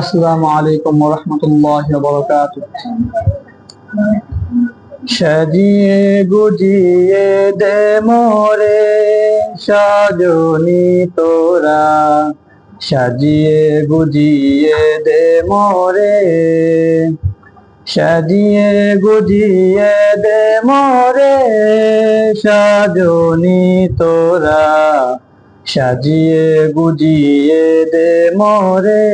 আসসালামু আলাইকুম রহমতুল্লাহ বরকাত সাজিয়ে গুজিয়ে দে মোরে, সাজনি তোরা। সাজিয়ে গুজিয়ে দে মোরে, সাজিয়ে গুজিয়ে দে মোরে, সাজনি তোরা। সাজিয়ে গুজিয়ে দে মরে।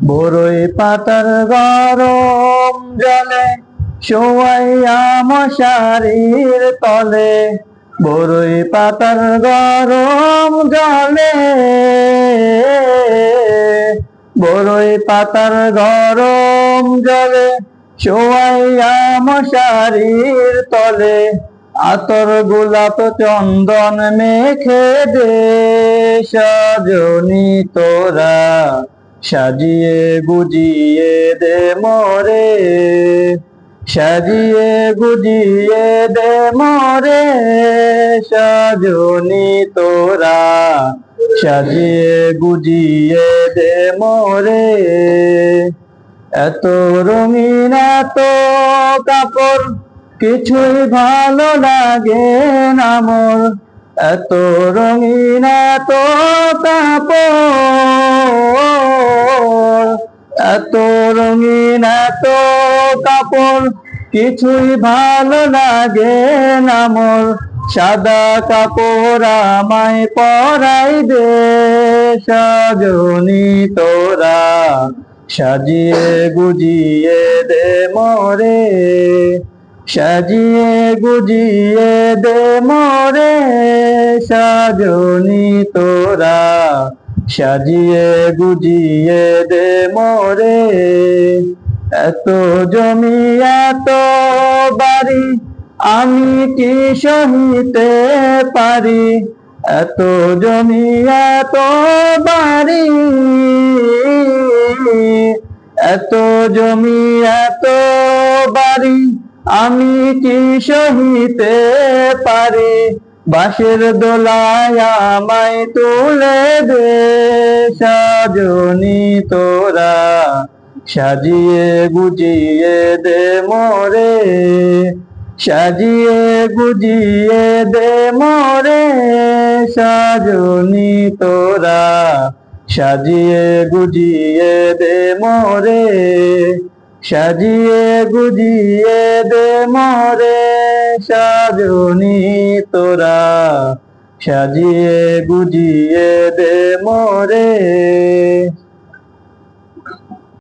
বড়ই পাতার গরম জলে, শোয়াইয়া মশারির তলে। বড়ই পাতার গরম জলে বড়ই পাতার গরম জলে, শোয়াইয়া মশারির তলে। আতর গোলাপ চন্দন মেখে দে সজনি তোরা সাজিয়ে গুজিয়ে দে মরে। সাজিয়ে গুজিয়ে দে মরে সাজনি তোরা সাজিয়ে গুজিয়ে দে মরে। এত রঙিন এত কাপড় কিছুই ভালো লাগে না মোর। এত রঙিন, এত কাপড়। এত রঙিন, এত কাপড়। কিছুই ভালো লাগে না মোর। সাদা কাপড় আমায় পরাই দে সজনি তোরা। সাজিয়ে গুজিয়ে দে মোরে। সাজিয়ে গুজিয়ে দে মরে, সাজনি তোরা। সাজিয়ে গুজিয়ে দে মরে, এত জমি, এত বাড়ি, আমি কি সহিতে পারি? এত জমি, এত বাড়ি, এত জমি, এত বাড়ি আমি কি সহিতে পারি? বাঁশের দোলায় আমায় তুলে দে, সাজনি তোরা। সাজিয়ে গুজিয়ে দে মোরে, সাজিয়ে গুজিয়ে দে মোরে, সাজনি তোরা। সাজিয়ে গুজিয়ে দে মোরে সাজিয়ে গুজিয়ে দে মরে সাজনি তোরা। সাজিয়ে গুজিয়ে দে মোরে।